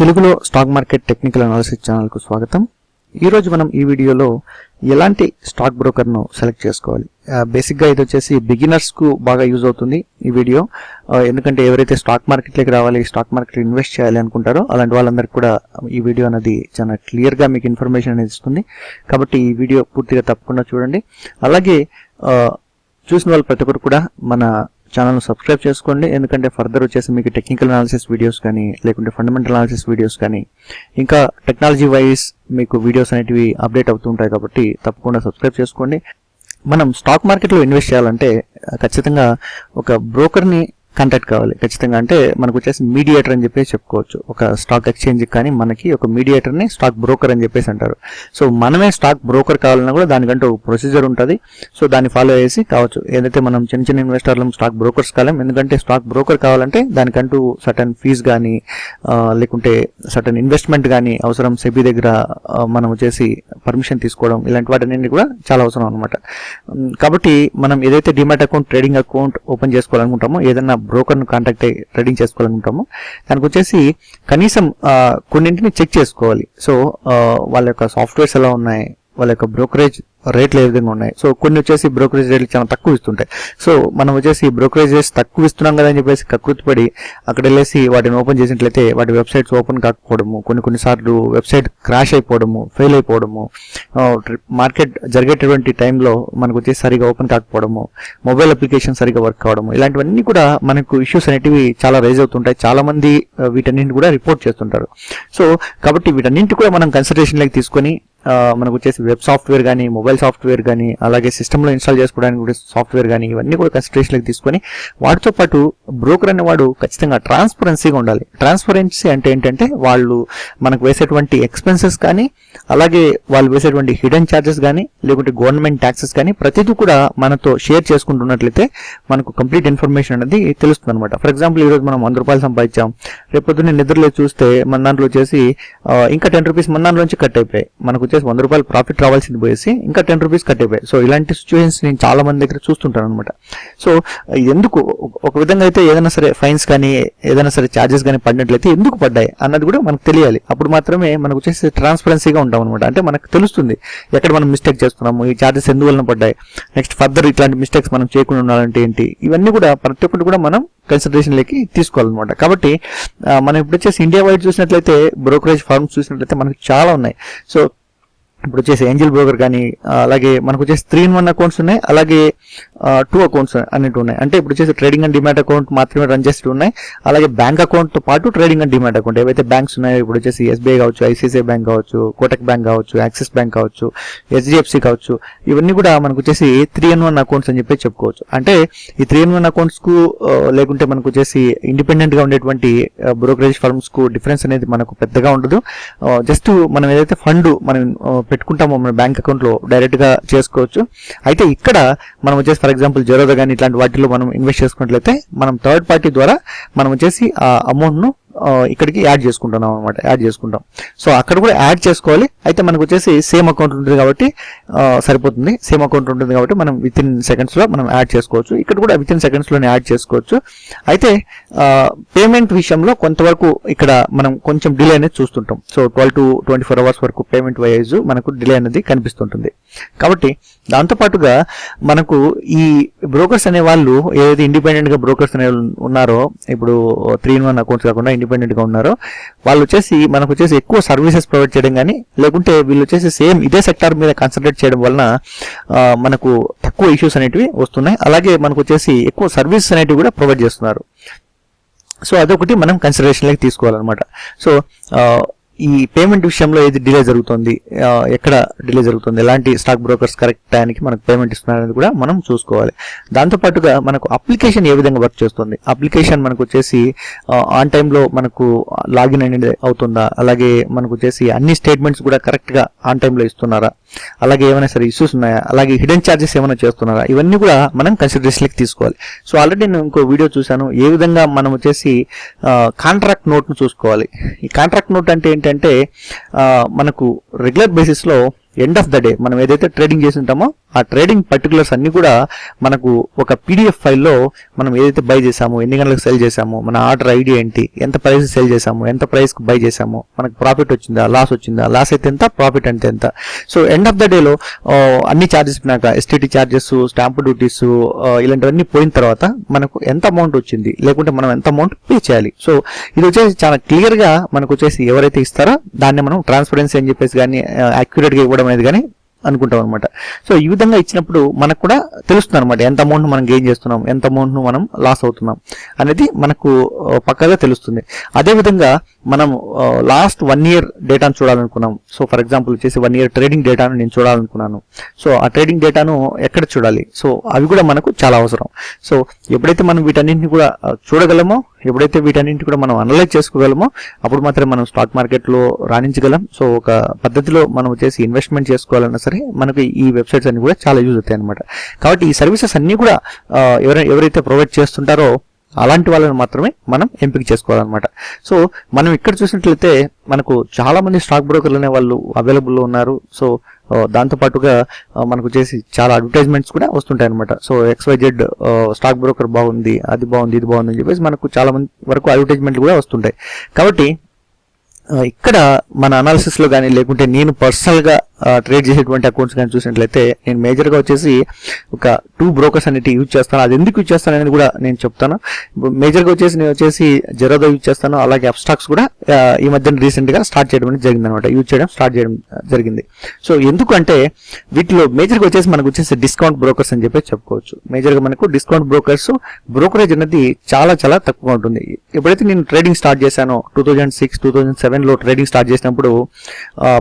తెలుగులో stock market technical analysis ఛానల్కు స్వాగతం. ఈరోజు మనం ఈ వీడియోలో ఎలాంటి స్టాక్ బ్రోకర్ను సెలెక్ట్ చేసుకోవాలి? బేసిక్గా ఇది వచ్చేసి బిగినర్స్కు బాగా యూజ్ అవుతుంది ఈ వీడియో. ఎందుకంటే ఎవరైతే స్టాక్ మార్కెట్లోకి రావాలి స్టాక్ మార్కెట్ ఇన్వెస్ట్ చేయాలి అనుకుంటారో అలాంటి వాళ్ళందరికీ కూడా ఈ వీడియో అనేది చాలా క్లియర్గా మీకు ఇన్ఫర్మేషన్ అనేది ఇస్తుంది. కాబట్టి ఈ వీడియో పూర్తిగా తప్పకుండా చూడండి. అలాగే చూసిన వాళ్ళు ప్రతి ఒక్కరు కూడా మన ఛానల్ను సబ్స్క్రైబ్ చేసుకోండి. ఎందుకంటే ఫర్దర్ వచ్చేసి మీకు టెక్నికల్ అనాలిసిస్ వీడియోస్ కానీ లేకుంటే ఫండమెంటల్ అనాలిసిస్ వీడియోస్ కానీ ఇంకా టెక్నాలజీ వైజ్ మీకు వీడియోస్ అనేటివి అప్డేట్ అవుతుంటాయి కాబట్టి తప్పకుండా సబ్స్క్రైబ్ చేసుకోండి. మనం స్టాక్ మార్కెట్లో ఇన్వెస్ట్ చేయాలంటే ఖచ్చితంగా ఒక బ్రోకర్ని కాంటాక్ట్ కావాలి. ఖచ్చితంగా అంటే మనకు వచ్చేసి మీడియేటర్ అని చెప్పేసి చెప్పుకోవచ్చు. ఒక స్టాక్ ఎక్స్చేంజ్ కానీ మనకి ఒక మీడియేటర్ని స్టాక్ బ్రోకర్ అని చెప్పేసి అంటారు. సో మనమే స్టాక్ బ్రోకర్ కావాలన్నా కూడా దానికంటూ ఒక ప్రొసీజర్ ఉంటుంది. సో దాన్ని ఫాలో చేసి కావచ్చు. ఏదైతే మనం చిన్న చిన్న ఇన్వెస్టర్లు స్టాక్ బ్రోకర్స్ కాలేం ఎందుకంటే స్టాక్ బ్రోకర్ కావాలంటే దానికంటూ సటన్ ఫీజ్ కానీ లేకుంటే సటన్ ఇన్వెస్ట్మెంట్ కానీ అవసరం సెబీ దగ్గర మనం వచ్చేసి పర్మిషన్ తీసుకోవడం ఇలాంటి వాటిని కూడా చాలా అవసరం అనమాట కాబట్టి మనం ఏదైతే demat account trading account open చేసుకోవాలనుకుంటామో ఏదైనా బ్రోకర్ను కాంటాక్ట్ అయ్యి ట్రేడింగ్ చేసుకోవాలనుకుంటామో. దానికి వచ్చేసి కనీసం కొన్నింటిని చెక్ చేసుకోవాలి. సో వాళ్ళ యొక్క సాఫ్ట్వేర్స్ ఎలా ఉన్నాయి వాళ్ళ యొక్క బ్రోకరేజ్ రేట్లు ఏ విధంగా ఉన్నాయి? సో కొన్ని వచ్చేసి బ్రోకరేజ్ రేట్లు చాలా తక్కువ ఇస్తుంటాయి. సో మనం వచ్చేసి బ్రోకరేజెస్ తక్కువ ఇస్తున్నాం కదా అని చెప్పేసి కకృతిపడి అక్కడ వెళ్ళేసి వాటిని ఓపెన్ చేసినట్లయితే వాటి వెబ్సైట్స్ ఓపెన్ కాకపోవడము కొన్ని కొన్నిసార్లు వెబ్సైట్ క్రాష్ అయిపోవడము ఫెయిల్ అయిపోవడము మార్కెట్ జరిగేటటువంటి టైంలో మనకు వచ్చేసి సరిగా ఓపెన్ కాకపోవడము మొబైల్ అప్లికేషన్ సరిగా వర్క్ కావడము ఇలాంటివన్నీ కూడా మనకు ఇష్యూస్ అనేటివి చాలా రైజ్ అవుతుంటాయి. చాలా మంది వీటన్నింటిని కూడా రిపోర్ట్ చేస్తుంటారు. సో కాబట్టి వీటన్నింటి కూడా మనం కన్సిడరేషన్లోకి తీసుకొని మనకు వచ్చేసి వెబ్ సాఫ్ట్వేర్ కానీ మొబైల్ సాఫ్ట్వేర్ కానీ అలాగే సిస్టంలో ఇన్స్టాల్ చేసుకోవడానికి కూడా సాఫ్ట్వేర్ కానీ ఇవన్నీ కూడా కన్సిడరేషన్లోకి తీసుకొని వాటితో పాటు బ్రోకర్ అనేవాడు ఖచ్చితంగా ట్రాన్స్పరెన్సీగా ఉండాలి. ట్రాన్స్పరెన్సీ అంటే ఏంటంటే వాళ్ళు మనకు వేసేటువంటి ఎక్స్పెన్సెస్ కానీ అలాగే వాళ్ళు వేసేటువంటి హిడెన్ ఛార్జెస్ కానీ లేకుంటే గవర్నమెంట్ ట్యాక్సెస్ కానీ ప్రతిదీ కూడా మనతో షేర్ చేసుకుంటున్నట్లయితే మనకు కంప్లీట్ ఇన్ఫర్మేషన్ అనేది తెలుస్తుంది అనమాట ఫర్ ఎగ్జాంపుల్ ఈరోజు మనం వంద రూపాయలు సంపాదించాం. రేపొద్దున నిద్రలో చూస్తే మన దాంట్లో వచ్చేసి ఇంకా టెన్ రూపీస్ మన దాంట్లో నుంచి కట్ అయిపోయాయి. మనకు వచ్చేసి వంద రూపాయలు ప్రాఫిట్ రావాల్సింది పోయేసి ఇంకా టెన్ రూపీస్ కట్ అయిపోయాయి. సో ఇలాంటి సిచ్యువేషన్స్ నేను చాలా మంది దగ్గర చూస్తుంటాను అనమాట సో ఎందుకు ఒక- విధంగా అయితే ఏదైనా సరే ఫైన్స్ కానీ ఏదైనా సరే ఛార్జెస్ కానీ పడినట్లయితే ఎందుకు పడ్డాయి అన్నది కూడా మనకు తెలియాలి. అప్పుడు మాత్రమే మనకు వచ్చేసి ట్రాన్స్పరెన్సీగా ఉంటాం అనమాట అంటే మనకు తెలుస్తుంది ఎక్కడ మనం మిస్టేక్ చేస్తున్నాము ఈ ఛార్జెస్ ఎందువలన పడ్డాయి నెక్స్ట్ ఫర్దర్ ఇట్లాంటి మిస్టేక్స్ మనం చేయకుండా ఉండాలంటే ఏంటి? ఇవన్నీ కూడా ప్రతి ఒక్కటి కూడా మనం కన్సిడరేషన్లోకి తీసుకోవాలన్నమాట. కాబట్టి మనం ఇప్పుడు వచ్చేసి ఇండియా వైడ్ చూసినట్లయితే బ్రోకరేజ్ ఫార్మ్స్ చూసినట్లయితే మనకు చాలా ఉన్నాయి. సో ఇప్పుడు వచ్చేసి ఏంజిల్ బ్రోకర్ కానీ అలాగే మనకు వచ్చేసి త్రీ ఇన్ వన్ అకౌంట్స్ ఉన్నాయి అలాగే టూ అకౌంట్స్ అన్నిటి ఉన్నాయి అంటే ఇప్పుడు వచ్చేసి ట్రేడింగ్ అండ్ డిమాట్ అకౌంట్ మాత్రమే రన్ చేస్తూ ఉన్నాయి అలాగే బ్యాంక్ అకౌంట్తో పాటు ట్రేడింగ్ అండ్ డిమాట్ అకౌంట్. ఏవైతే బ్యాంక్స్ ఉన్నాయో ఇప్పుడు వచ్చేసి ఎస్బీఐ కావచ్చు ఐసీసీఐ బ్యాంక్ కావచ్చు కోటక్ బ్యాంక్ కావచ్చు యాక్సిస్ బ్యాంక్ కావచ్చు హెచ్డిఎఫ్సి కావచ్చు ఇవన్నీ కూడా మనకు వచ్చేసి త్రీ ఇన్ వన్ అకౌంట్స్ అని చెప్పి చెప్పుకోవచ్చు. అంటే ఈ త్రీ ఇన్ వన్ అకౌంట్స్కు లేకుంటే మనకు వచ్చేసి ఇండిపెండెంట్గా ఉండేటువంటి బ్రోకరేజ్ ఫర్మ్స్కు డిఫరెన్స్ అనేది మనకు పెద్దగా ఉండదు. జస్ట్ మనం ఏదైతే ఫండ్ మనం పెట్టుకుంటామో మన బ్యాంక్ అకౌంట్లో డైరెక్ట్గా చేసుకోవచ్చు. అయితే ఇక్కడ మనం వచ్చేసి ఫర్ ఎగ్జాంపుల్ జెరోదా కానీ ఇట్లాంటి వాటిలో మనం ఇన్వెస్ట్ చేసుకున్నట్లయితే మనం థర్డ్ పార్టీ ద్వారా మనం వచ్చేసి ఆ అమౌంట్ను ఇక్కడికి యాడ్ చేసుకుంటున్నాం అనమాట యాడ్ చేసుకుంటాం. సో అక్కడ కూడా యాడ్ చేసుకోవాలి. అయితే మనకు వచ్చేసి సేమ్ అకౌంట్ ఉంటుంది కాబట్టి సరిపోతుంది. సేమ్ అకౌంట్ ఉంటుంది కాబట్టి మనం విత్ ఇన్ సెకండ్స్లో మనం యాడ్ చేసుకోవచ్చు. ఇక్కడ కూడా విత్ ఇన్ సెకండ్స్లోనే యాడ్ చేసుకోవచ్చు. అయితే పేమెంట్ విషయంలో కొంతవరకు ఇక్కడ మనం కొంచెం డిలే అనేది చూస్తుంటాం. So twelve to twenty four hours వరకు పేమెంట్ వైజ్ మనకు డిలే అనేది కనిపిస్తుంటుంది. కాబట్టి దాంతోపాటుగా మనకు ఈ బ్రోకర్స్ అనే వాళ్ళు ఏదైతే ఇండిపెండెంట్గా బ్రోకర్స్ అనే ఉన్నారో ఇప్పుడు త్రీ ఇన్ వన్ అకౌంట్స్ కాకుండా ఇండిపెండెంట్గా ఉన్నారో వాళ్ళు వచ్చేసి మనకు వచ్చేసి ఎక్కువ సర్వీసెస్ ప్రొవైడ్ చేయడం కానీ లేకుంటే వీళ్ళు వచ్చేసి సేమ్ ఇదే సెక్టార్ మీద కాన్సన్ట్రేట్ చేయడం వలన మనకు తక్కువ ఇష్యూస్ అనేటివి వస్తున్నాయి. అలాగే మనకు వచ్చేసి ఎక్కువ సర్వీసెస్ అనేటివి కూడా ప్రొవైడ్ చేస్తున్నారు. సో అదొకటి మనం కన్సిడరేషన్లోకి తీసుకోవాలన్నమాట. సో ఈ పేమెంట్ విషయంలో ఏది డిలే జరుగుతుంది ఎక్కడ డిలే జరుగుతుంది ఎలాంటి స్టాక్ బ్రోకర్స్ కరెక్ట్ టైంకి మనకు పేమెంట్ ఇస్తున్నారనేది కూడా మనం చూసుకోవాలి. దాంతోపాటుగా మనకు అప్లికేషన్ ఏ విధంగా వర్క్ చేస్తుంది? అప్లికేషన్ మనకు వచ్చేసి ఆన్ టైంలో మనకు లాగిన్ అనేది అవుతుందా? అలాగే మనకు వచ్చేసి అన్ని స్టేట్మెంట్స్ కూడా కరెక్ట్గా ఆన్ టైంలో ఇస్తున్నారా? అలాగే ఏమైనా సరే ఇష్యూస్ ఉన్నాయా? అలాగే హిడెన్ ఛార్జెస్ ఏమైనా చేస్తున్నారా? ఇవన్నీ కూడా మనం కన్సిడరేషన్కి తీసుకోవాలి. సో ఆల్రెడీ నేను ఇంకో వీడియో చూశాను. ఏ విధంగా మనం వచ్చేసి కాంట్రాక్ట్ నోట్ను చూసుకోవాలి? ఈ కాంట్రాక్ట్ నోట్ అంటే ఏంటంటే ఆ, మనకు రెగ్యులర్ బేసిస్లో ఎండ్ ఆఫ్ ద డే మనం ఏదైతే ట్రేడింగ్ చేసి ఉంటామో ఆ ట్రేడింగ్ పర్టికులర్స్ అన్ని కూడా మనకు ఒక పీడిఎఫ్ ఫైల్లో మనం ఏదైతే బై చేసామో ఎన్ని గంటలకు సెల్ చేసామో మన ఆర్డర్ ఐడి ఏంటి ఎంత ప్రైస్ సెల్ చేసాము ఎంత ప్రైస్కి బై చేసాము మనకు ప్రాఫిట్ వచ్చిందా లాస్ వచ్చిందా లాస్ అయితే ఎంత ప్రాఫిట్ అంటే ఎంత. సో ఎండ్ ఆఫ్ ద డేలో అన్ని ఛార్జెస్ పోయినాక ఎస్టీటీ ఛార్జెస్ స్టాంప్ డ్యూటీస్ ఇలాంటివన్నీ పోయిన తర్వాత మనకు ఎంత అమౌంట్ వచ్చింది లేకుంటే మనం ఎంత అమౌంట్ పే చేయాలి. సో ఇది వచ్చేసి చాలా క్లియర్గా మనకు వచ్చేసి ఎవరైతే ఇస్తారో దాన్ని మనం ట్రాన్స్పరెన్సీ అని చెప్పేసి కానీ యాక్యురేట్గా ఇవ్వడం అనేది కానీ అనుకుంటాం అనమాట సో ఈ విధంగా ఇచ్చినప్పుడు మనకు కూడా తెలుస్తుంది అనమాట ఎంత అమౌంట్ మనం గెయిన్ చేస్తున్నాం ఎంత అమౌంట్ మనం లాస్ అవుతున్నాం అనేది మనకు పక్కగా తెలుస్తుంది. అదేవిధంగా మనం లాస్ట్ వన్ ఇయర్ డేటాను చూడాలనుకున్నాం. సో ఫర్ ఎగ్జాంపుల్ వచ్చేసి వన్ ఇయర్ ట్రేడింగ్ డేటాను నేను చూడాలనుకున్నాను. సో ఆ ట్రేడింగ్ డేటాను ఎక్కడ చూడాలి? సో అవి కూడా మనకు చాలా అవసరం. సో ఎప్పుడైతే మనం వీటన్నింటిని కూడా చూడగలమో ఎప్పుడైతే వీటన్నింటి కూడా మనం అనలైజ్ చేసుకోగలమో అప్పుడు మాత్రమే మనం స్టాక్ మార్కెట్లో రాణించగలం. సో ఒక పద్ధతిలో మనం చేసి ఇన్వెస్ట్మెంట్ చేసుకోవాలన్నా సరే మనకు ఈ వెబ్సైట్స్ అన్ని కూడా చాలా యూజ్ అవుతాయి అనమాట కాబట్టి ఈ సర్వీసెస్ అన్నీ కూడా ఎవరైనా ఎవరైతే ప్రొవైడ్ చేస్తుంటారో అలాంటి వాళ్ళని మాత్రమే మనం ఎంపిక చేసుకోవాలన్నమాట. సో మనం ఇక్కడ చూసినట్లయితే మనకు చాలా మంది స్టాక్ బ్రోకర్లు అనే వాళ్ళు అవైలబుల్లో ఉన్నారు. సో దాంతోపాటుగా దాంతో పాటుగా మనకు చేసి చాలా అడ్వర్టైజ్మెంట్స్ కూడా వస్తుంటాయి అనమాట సో ఎక్స్వైజెడ్ స్టాక్ బ్రోకర్ బాగుంది అది బాగుంది ఇది బాగుంది అని చెప్పేసి మనకు చాలా మంది వరకు అడ్వర్టైజ్మెంట్లు కూడా వస్తుంటాయి. కాబట్టి ఇక్కడ మన అనాలిసిస్లో కానీ లేకుంటే నేను పర్సనల్గా ట్రేడ్ చేసేటువంటి అకౌంట్స్ కానీ చూసినట్లయితే నేను మేజర్గా వచ్చేసి ఒక టూ బ్రోకర్స్ అనేవి యూజ్ చేస్తాను. అది ఎందుకు యూజ్ చేస్తాను అనేది కూడా నేను చెప్తాను. మేజర్గా వచ్చేసి నేను వచ్చేసి జెరోదో యూజ్ చేస్తాను. అలాగే అబ్స్టాక్స్ కూడా ఈ మధ్యన రీసెంట్గా స్టార్ట్ చేయడం అనేది జరిగింది అనమాట యూజ్ చేయడం స్టార్ట్ చేయడం జరిగింది. సో ఎందుకంటే వీటిలో మేజర్గా వచ్చేసి మనకు వచ్చేసి డిస్కౌంట్ బ్రోకర్స్ అని చెప్పి చెప్పుకోవచ్చు. మేజర్గా మనకు డిస్కౌంట్ బ్రోకర్స్ బ్రోకరేజ్ అనేది చాలా చాలా తక్కువగా ఉంటుంది. ఎప్పుడైతే నేను ట్రేడింగ్ స్టార్ట్ చేశానో two thousand six two thousand సెవెన్లో ట్రేడింగ్ స్టార్ట్ చేసినప్పుడు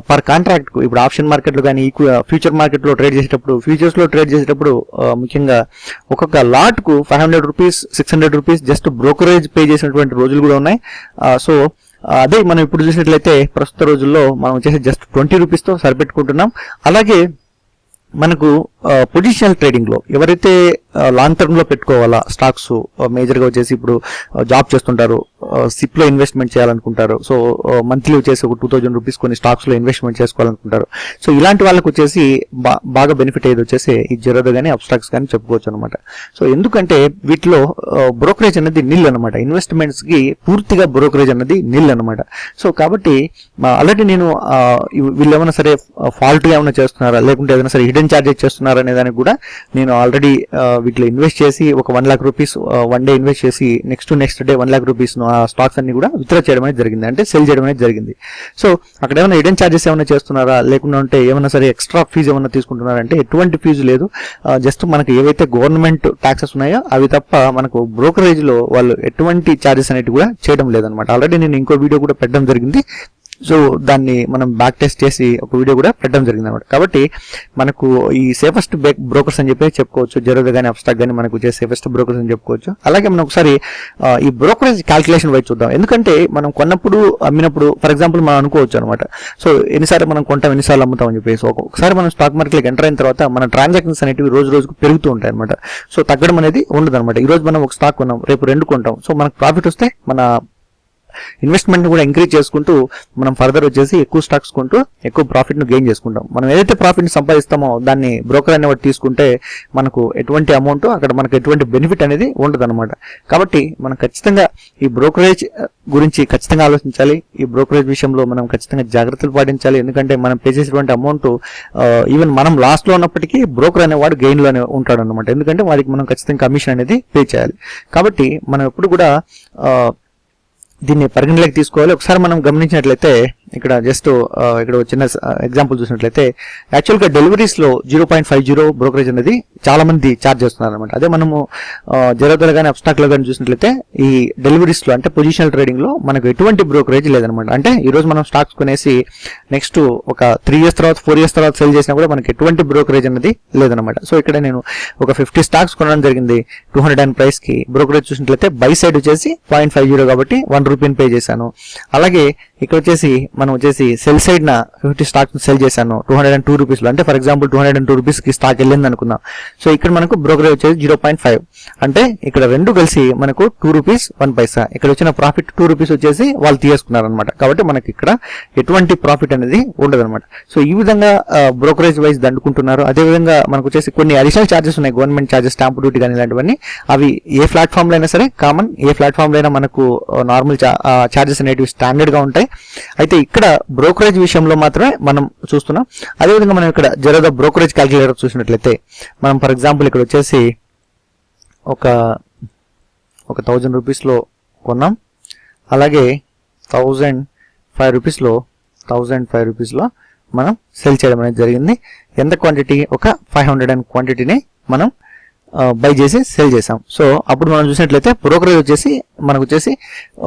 పర్ కాంట్రాక్ట్ ఇప్పుడు ఆప్షన్ మార్కెట్లో కానీ కానీ ఫ్యూచర్ మార్కెట్లో ట్రేడ్ చేసేటప్పుడు ఫ్యూచర్స్లో ట్రేడ్ చేసేటప్పుడు ముఖ్యంగా ఒక్కొక్క లాట్కు five hundred rupees six hundred rupees just brokerage pay చేసినటువంటి రోజులు కూడా ఉన్నాయి. సో అదే మనం ఇప్పుడు చూసినట్లయితే ప్రస్తుత రోజుల్లో మనం వచ్చేసి జస్ట్ ట్వంటీ రూపీస్తో సరిపెట్టుకుంటున్నాం. అలాగే మనకు పొజిషనల్ ట్రేడింగ్లో ఎవరైతే లాంగ్ టర్మ్లో పెట్టుకోవాలా స్టాక్స్ మేజర్గా వచ్చేసి ఇప్పుడు జాబ్ చేస్తుంటారు సిప్లో ఇన్వెస్ట్మెంట్ చేయాలనుకుంటారు సో మంత్లీ వచ్చేసి ఒక టూ థౌజండ్ రూపీస్ కొన్ని స్టాక్స్లో ఇన్వెస్ట్మెంట్ చేసుకోవాలనుకుంటారు. సో ఇలాంటి వాళ్ళకి వచ్చేసి బా- బాగా బెనిఫిట్ అయ్యేది వచ్చేసి ఈ జెరోదో కానీ అబ్స్ట్రాక్స్ కానీ చెప్పుకోవచ్చు అనమాట సో ఎందుకంటే వీటిలో బ్రోకరేజ్ అనేది నిల్ అనమాట ఇన్వెస్ట్మెంట్స్కి పూర్తిగా బ్రోకరేజ్ అనేది నిల్ అనమాట సో కాబట్టి ఆల్రెడీ నేను వీళ్ళు ఏమైనా సరే ఫాల్ట్గా ఏమైనా చేస్తున్నారా? లేకుంటే ఏదైనా సరే హిడెన్ చార్జెస్ చేస్తున్నారా? అనే దానికి కూడా నేను ఆల్రెడీ వీటిలో ఇన్వెస్ట్ చేసి ఒక one lakh rupees one day invest చేసి next next day one lakh rupees ఆ స్టాక్స్ అన్ని కూడా విత్డ్రా చేయడం అనేది జరిగింది. అంటే సెల్ చేయడం అనేది జరిగింది. సో అక్కడ ఏమైనా హిడెన్ ఛార్జెస్ ఏమైనా చేస్తున్నారా? లేకుండా ఉంటే ఏమైనా సరే ఎక్స్ట్రా ఫీజు ఏమైనా తీసుకుంటున్నారా అంటే ఎటువంటి ఫీజు లేదు. జస్ట్ మనకి ఏవైతే గవర్నమెంట్ ట్యాక్సెస్ ఉన్నాయో అవి తప్ప మనకు బ్రోకరేజ్లో వాళ్ళు ఎటువంటి చార్జెస్ అనేవి కూడా చేయడం లేదనమాట ఆల్రెడీ నేను ఇంకో వీడియో కూడా పెట్టడం జరిగింది. సో దాన్ని మనం బ్యాక్ టెస్ట్ చేసి ఒక వీడియో కూడా పెట్టడం జరిగింది అనమాట కాబట్టి మనకు ఈ సేఫెస్ట్ బ్రోకర్స్ అని చెప్పి చెప్పుకోవచ్చు. జరగదు కానీ అబ్స్టాక్ కానీ మనకు సేఫెస్ట్ బ్రోకర్స్ అని చెప్పుకోవచ్చు. అలాగే మనం ఒకసారి ఈ బ్రోకరేజ్ క్యాల్కులేషన్ వైపు చూద్దాం. ఎందుకంటే మనం కొన్నప్పుడు అమ్మినప్పుడు ఫర్ ఎగ్జాంపుల్ మనం అనుకోవచ్చు అనమాట సో ఎన్నిసార్లు మనం కొంటాం ఎన్నిసార్లు అమ్ముతాం అని చెప్పేసి. ఒకసారి మనం స్టాక్ మార్కెట్లోకి ఎంటర్ అయిన తర్వాత మన ట్రాన్సాక్షన్స్ అనేటివి రోజు రోజుకు పెరుగుతూ ఉంటాయి అనమాట సో తగ్గడం అనేది ఉండదు అనమాట ఈ రోజు మనం ఒక స్టాక్ కొన్నాం రేపు రెండు కొంటాం. సో మనకు ప్రాఫిట్ వస్తే మన ఇన్వెస్ట్మెంట్ కూడా ఇంక్రీజ్ చేసుకుంటూ మనం ఫర్దర్ వచ్చేసి ఎక్కువ స్టాక్స్ కొంటూ ఎక్కువ ప్రాఫిట్ను గెయిన్ చేసుకుంటాం. మనం ఏదైతే ప్రాఫిట్ సంపాదిస్తామో దాన్ని బ్రోకర్ అనేవాడు తీసుకుంటే మనకు ఎటువంటి అమౌంట్ అక్కడ మనకు ఎటువంటి బెనిఫిట్ అనేది ఉండదు కాబట్టి మనం ఖచ్చితంగా ఈ బ్రోకరేజ్ గురించి ఖచ్చితంగా ఆలోచించాలి. ఈ బ్రోకరేజ్ విషయంలో మనం ఖచ్చితంగా జాగ్రత్తలు పాటించాలి. ఎందుకంటే మనం పే చేసేటువంటి అమౌంట్ ఈవెన్ మనం లాస్ట్లో ఉన్నప్పటికీ బ్రోకర్ అనేవాడు గెయిన్లోనే ఉంటాడు అనమాట ఎందుకంటే వారికి మనం ఖచ్చితంగా కమిషన్ అనేది పే చేయాలి. కాబట్టి మనం ఎప్పుడు కూడా దీన్ని పరిగణలోకి తీసుకోవాలి. ఒకసారి మనం గమనించినట్లయితే ఇక్కడ జస్ట్ uh, ఇక్కడ చిన్న uh, ఎగ్జాంపుల్ చూసినట్లయితే యాక్చువల్గా డెలివరీస్లో zero point five zero brokerage అనేది చాలా మంది చేస్తున్నారు అనమాట అదే మనము జరోదలో కానీ అబ్స్టాక్లో కానీ చూసినట్లయితే ఈ డెలివరీస్లో అంటే పొజిషనల్ ట్రేడింగ్లో మనకు ఎటువంటి బ్రోకరేజ్ లేదనమాట అంటే ఈరోజు మనం స్టాక్స్ కొనేసి నెక్స్ట్ ఒక త్రీ ఇయర్స్ తర్వాత ఫోర్ ఇయర్స్ తర్వాత సెల్ చేసినా కూడా మనకి ఎటువంటి బ్రోకరేజ్ అనేది లేదనమాట సో ఇక్కడ నేను ఒక ఫిఫ్టీ స్టాక్స్ కొనడం జరిగింది టూ హండ్రెడ్ అండ్ ప్రైస్కి బ్రోకరేజ్ చూసినట్లయితే బై సైడ్ వచ్చేసి పాయింట్ ఫైవ్ జీరో కాబట్టి వన్ రూపీని పే చేశాను. అలాగే ఇక్కడ వచ్చేసి మనం వచ్చేసి సెల్ సైడ్ నా ఫిఫ్టీ స్టాక్ సెల్ చేశాను. టూ హండ్రెడ్ అండ్ టూ రూపీస్లో అంటే for example two hundred and two రూపీస్కి స్టాక్ వెళ్ళింది అనుకుందాం. సో ఇక్కడ మనకు బ్రోకరేజ్ వచ్చేసి జీరో పాయింట్ ఫైవ్ అంటే ఇక్కడ రెండు కలిసి మనకు టూ రూపీస్ వన్ పైసా ఇక్కడ వచ్చిన ప్రాఫిట్ టూ రూపీస్ వచ్చేసి వాళ్ళు తీసుకున్నారు అనమాట కాబట్టి మనకి ఇక్కడ ఎటువంటి ప్రాఫిట్ అనేది ఉండదనమాట సో ఈ విధంగా బ్రోకరేజ్ వైజ్ దండుకుంటున్నారు. అదే విధంగా మనకు వచ్చేసి కొన్ని అడిషనల్ చార్జెస్ ఉన్నాయి. గవర్నమెంట్ ఛార్జెస్ స్టాంప్ డ్యూటీ కానీ ఇలాంటివన్నీ. అవి ఏ ప్లాట్ఫామ్లో అయినా సరే కామన్ ఏ ప్లాట్ఫామ్లో అయినా మనకు నార్మల్ చార్జెస్ అనేటివి స్టాండర్డ్గా ఉంటాయి. అయితే ఇక్కడ బ్రోకరేజ్ విషయంలో మాత్రమే మనం చూస్తున్నాం. అదేవిధంగా మనం ఇక్కడ జరద బ్రోకరేజ్ క్యాలిక్యులేటర్ చూసినట్లయితే మనం ఫర్ ఎగ్జాంపుల్ ఇక్కడ వచ్చేసి ఒక ఒక థౌజండ్ రూపీస్లో కొన్నాం. అలాగే థౌజండ్ ఫైవ్ రూపీస్లో థౌజండ్ ఫైవ్ రూపీస్లో మనం సెల్ చేయడం అనేది జరిగింది. ఎంత క్వాంటిటీ ఒక ఫైవ్ హండ్రెడ్ అండ్ క్వాంటిటీని మనం బై చేసి సెల్ చేసాం సో అప్పుడు మనం చూసినట్లయితే బ్రోకరేజ్ వచ్చేసి మనకు వచ్చేసి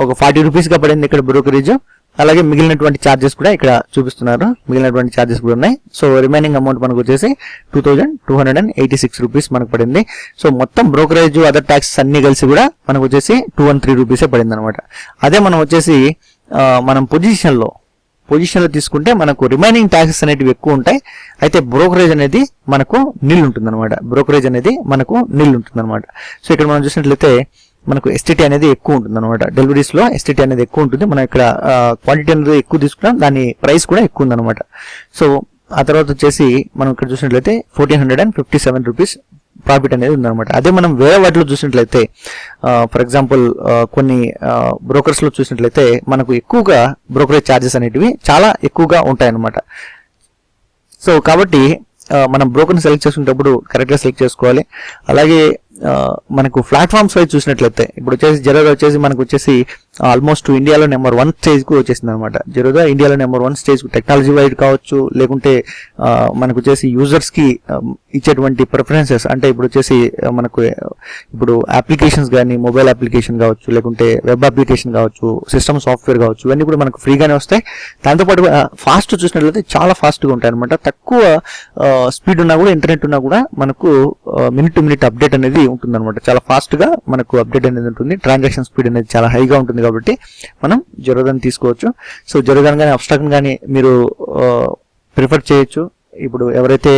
ఒక ఫార్టీ రూపీస్గా పడింది ఇక్కడ బ్రోకరేజ్ అలాగే మిగిలినటువంటి ఛార్జెస్ కూడా ఇక్కడ చూపిస్తున్నారు. మిగిలినటువంటి ఛార్జెస్ కూడా ఉన్నాయి. సో రిమైనింగ్ అమౌంట్ మనకు వచ్చేసి two thousand two hundred and eighty six rupees మనకు పడింది. సో మొత్తం బ్రోకరేజ్ అదర్ ట్యాక్సెస్ అన్ని కలిసి కూడా మనకు వచ్చేసి టూ వన్ త్రీ రూపీసే పడింది అనమాట అదే మనం వచ్చేసి మనం పొజిషన్లో పొజిషన్లో తీసుకుంటే మనకు రిమైనింగ్ ట్యాక్సెస్ అనేటివి ఎక్కువ ఉంటాయి. అయితే బ్రోకరేజ్ అనేది మనకు నిల్ ఉంటుంది అనమాట బ్రోకరేజ్ అనేది మనకు నిల్ ఉంటుంది అనమాట సో ఇక్కడ మనం చూసినట్లయితే మనకు ఎస్టీటీ అనేది ఎక్కువ ఉంటుంది అనమాట డెలివరీస్లో ఎస్టీటీ అనేది ఎక్కువ ఉంటుంది. మనం ఇక్కడ క్వాంటిటీ అనేది ఎక్కువ తీసుకున్నాం. దాని ప్రైస్ కూడా ఎక్కువ ఉంది అనమాట సో ఆ తర్వాత వచ్చేసి మనం ఇక్కడ చూసినట్లయితే fourteen hundred and fifty seven rupees profit అనేది ఉందన్నమాట. అదే మనం వేరే వాటిలో చూసినట్లయితే ఫర్ ఎగ్జాంపుల్ కొన్ని బ్రోకర్స్లో చూసినట్లయితే మనకు ఎక్కువగా బ్రోకరేజ్ ఛార్జెస్ అనేటివి చాలా ఎక్కువగా ఉంటాయన్నమాట. సో కాబట్టి మనం బ్రోకర్ని సెలెక్ట్ చేసుకునేటప్పుడు కరెక్ట్గా సెలెక్ట్ చేసుకోవాలి. అలాగే మనకు ప్లాట్ఫామ్స్ వైజ్ చూసినట్లయితే ఇప్పుడు వచ్చేసి జెరోదా వచ్చేసి మనకు వచ్చేసి ఆల్మోస్ట్ ఇండియాలో నెంబర్ వన్ స్టేజ్కి వచ్చేసింది అనమాట జెరోదా ఇండియాలో number one stage technology wide కావచ్చు లేకుంటే మనకు వచ్చేసి యూజర్స్కి ఇచ్చేటువంటి ప్రిఫరెన్సెస్ అంటే ఇప్పుడు వచ్చేసి మనకు ఇప్పుడు అప్లికేషన్స్ కానీ మొబైల్ అప్లికేషన్ కావచ్చు లేకుంటే వెబ్ అప్లికేషన్ కావచ్చు సిస్టమ్ సాఫ్ట్వేర్ కావచ్చు ఇవన్నీ కూడా మనకు ఫ్రీగానే వస్తాయి. దాంతోపాటు ఫాస్ట్ చూసినట్లయితే చాలా ఫాస్ట్గా ఉంటాయి అనమాట తక్కువ స్పీడ్ ఉన్నా కూడా ఇంటర్నెట్ ఉన్నా కూడా మనకు మినిట్ టు మినిట్ అప్డేట్ అనేది ఉంటుంది అనమాట చాలా ఫాస్ట్గా మనకు అప్డేట్ అనేది ఉంటుంది. ట్రాన్సాక్షన్ స్పీడ్ అనేది చాలా హైగా ఉంటుంది కాబట్టి మనం జరగదని తీసుకోవచ్చు. సో జరోదాన్ కానీ అబ్స్ట్రాక్ట్ కానీ మీరు ప్రిఫర్ చేయొచ్చు. ఇప్పుడు ఎవరైతే